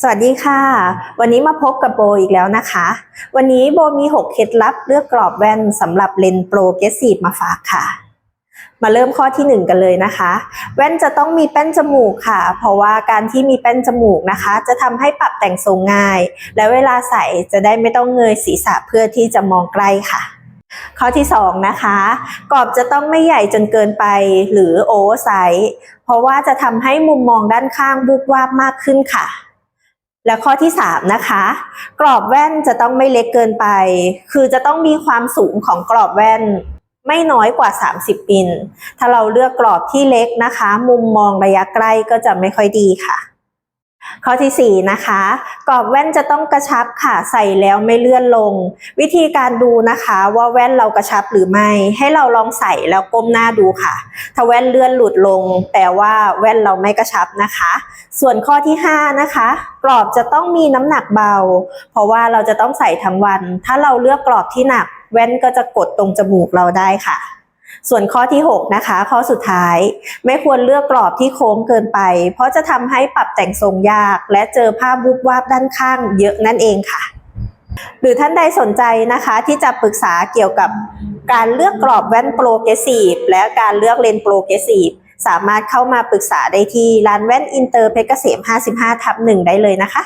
สวัสดีค่ะ วันนี้มาพบกับโบอีกแล้วนะคะ วันนี้โบมี 6 เคล็ดลับเลือกกรอบแว่นสำหรับเลนส์โปรเกรสซีฟมาฝากค่ะ มาเริ่มข้อทีหนึ่1 กันเลยนะคะ แว่นจะต้องมีแป้นจมูกค่ะ เพราะว่าการที่มีแป้นจมูกนะคะ จะทำให้ปรับแต่งทรงง่าย และเวลาใส่จะได้ไม่ต้องเงยศีรษะเพื่อที่จะมองใกล้ค่ะข้อที่2นะคะกรอบจะต้องไม่ใหญ่จนเกินไปหรือโอเวอร์ไซส์เพราะว่าจะทำให้มุมมองด้านข้างบุบวาบมากขึ้นค่ะ และข้อที่3นะคะ กรอบแว่นจะต้องไม่เล็กเกินไป คือจะต้องมีความสูงของกรอบแว่น ไม่น้อยกว่า 30มิลถ้าเราเลือกกรอบที่เล็กนะคะ มุมมองระยะใกล้ก็จะไม่ค่อยดีค่ะ ข้อทีสี่4นะคะ กรอบแว่นจะต้องกระชับค่ะ ใส่แล้วไม่เลื่อนลง วิธีการดูนะคะว่าแว่นเรากระชับหรือไม่ ให้เราลองใส่แล้วก้มหน้าดูค่ะ ถ้าแว่นเลื่อนหลุดลง แปลว่าแว่นเราไม่กระชับนะคะ ส่วนข้อที่ 5 นะคะ กรอบจะต้องมีน้ำหนักเบา เพราะว่าเราจะต้องใส่ทั้งวัน ถ้าเราเลือกกรอบที่หนัก แว่นก็จะกดตรงจมูกเราได้ค่ะส่วนข้อที่ 6 นะคะ ข้อสุดท้าย ไม่ควรเลือกกรอบที่โค้งเกินไป เพราะจะทำให้ปรับแต่งทรงยาก และเจอภาพบุบวาบด้านข้างเยอะนั่นเองค่ะ หรือท่านใดสนใจนะคะ ที่จะปรึกษาเกี่ยวกับ การเลือกกรอบแว่นโปรเกรสซีฟและการเลือกเลนส์โปรเกรสซีฟสามารถเข้ามาปรึกษาได้ที่ร้านแว่นอินเตอร์เพชรเกษม 55 ทับ1ได้เลยนะคะ